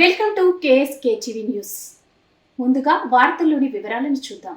Welcome to KSK TV news. ముందుగా వార్తల్లోని వివరాలను చూద్దాం.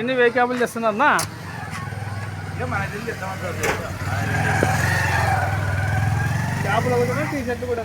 ఎన్ని క్యాబులు చేస్తున్నారన్నా క్యాబులు ఒకటి టీ షర్ట్లు కూడా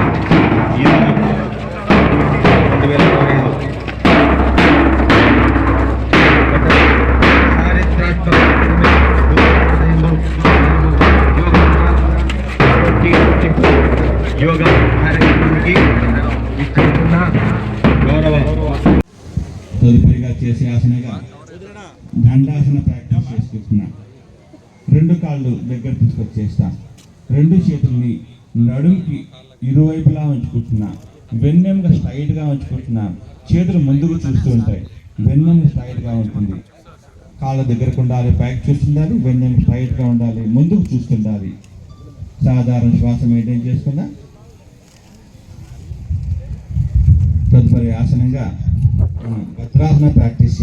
యోగా కార్యక్రమానికి ఇక్కడున్న గౌరవ తదుపరిగా చేసే ఆసనగా దండాసన ప్రాక్టీస్ చేసుకుంటున్నా. రెండు కాళ్ళు దగ్గర తీసుకొచ్చేస్తా రెండు చేతుల్ని నడుంకి ఇరువైపులా ఉంచుకుంటున్నా. వెన్నెముక స్ట్రైట్గా ఉంచుకుంటున్నా. చేతులు ముందుకు చూస్తూ ఉంటాయి. వెన్నెముక స్ట్రైట్గా ఉంటుంది. కాళ్ళ దగ్గరకు ఉండాలి పైకి చూస్తుండాలి వెన్నెముక స్ట్రైట్గా ఉండాలి ముందుకు చూస్తుండాలి సాధారణ శ్వాస మెయింటైన్ చేసుకున్నా తదుపరి ఆసనంగా మనం భద్రాసన ప్రాక్టీస్